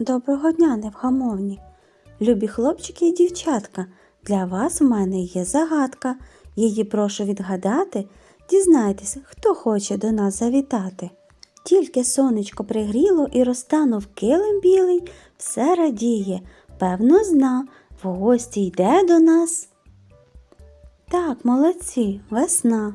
Доброго дня, невгамовні! Любі хлопчики і дівчатка, для вас в мене є загадка. Її прошу відгадати. Дізнайтеся, хто хоче до нас завітати. Тільки сонечко пригріло і розтанув килим білий, все радіє, певно, зна, в гості йде до нас. Так, молодці, весна.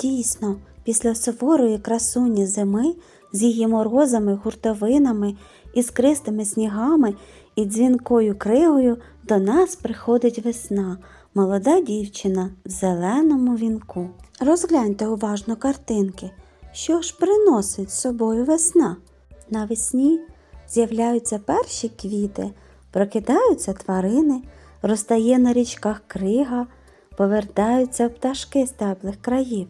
Дійсно, після суворої красуні зими з її морозами, гуртовинами, іскристими снігами і дзвінкою кригою до нас приходить весна, молода дівчина в зеленому вінку. Розгляньте уважно картинки, що ж приносить з собою весна. Навесні з'являються перші квіти, прокидаються тварини, розтає на річках крига, повертаються пташки з теплих країв.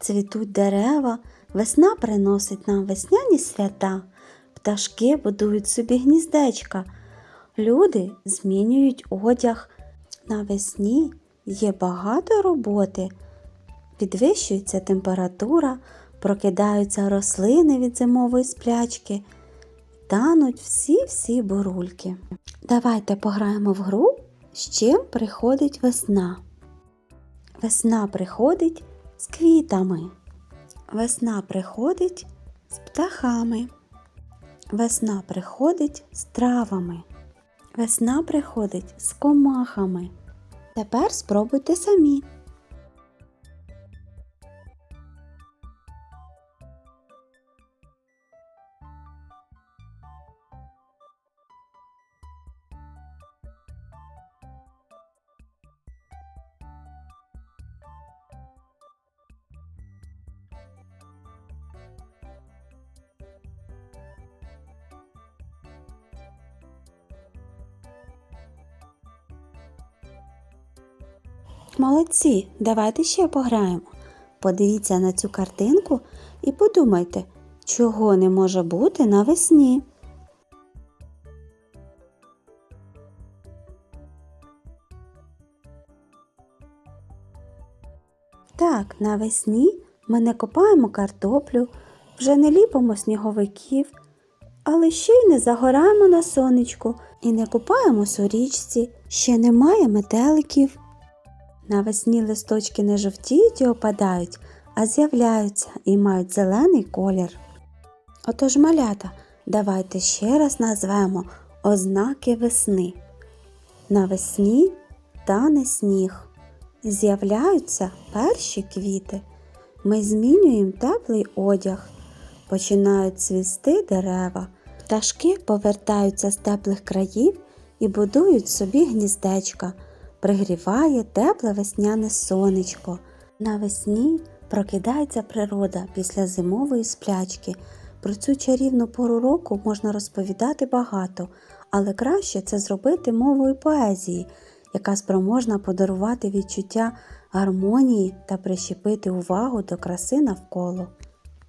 Цвітуть дерева, весна приносить нам весняні свята, пташки будують собі гніздечка, люди змінюють одяг. Навесні є багато роботи, підвищується температура, прокидаються рослини від зимової сплячки, тануть всі-всі бурульки. Давайте пограємо в гру, з чим приходить весна. Весна приходить з квітами. Весна приходить з птахами. Весна приходить з травами. Весна приходить з комахами. Тепер спробуйте самі. Молодці, давайте ще пограємо. Подивіться на цю картинку і подумайте, чого не може бути навесні. Так, навесні ми не копаємо картоплю, вже не ліпимо сніговиків, але ще й не загораємо на сонечку і не купаємось у річці, ще немає метеликів. Навесні листочки не жовтіють і опадають, а з'являються і мають зелений колір. Отож, малята, давайте ще раз назвемо ознаки весни. Навесні тане сніг. З'являються перші квіти. Ми змінюємо теплий одяг, починають цвісти дерева, пташки повертаються з теплих країв і будують собі гніздечка пригріває тепле весняне сонечко. Навесні прокидається природа після зимової сплячки. Про цю чарівну пору року можна розповідати багато, але краще це зробити мовою поезії, яка спроможна подарувати відчуття гармонії та прищепити увагу до краси навколо.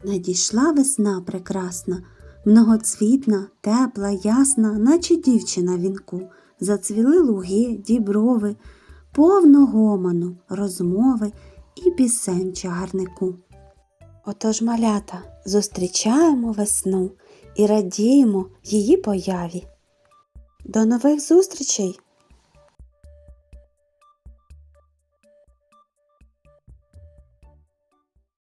Надійшла весна прекрасна, многоцвітна, тепла, ясна, наче дівчина вінку. Зацвіли луги, діброви, повно гомону, розмови і пісень чагарнику. Отож, малята, зустрічаємо весну і радіємо її появі. До нових зустрічей!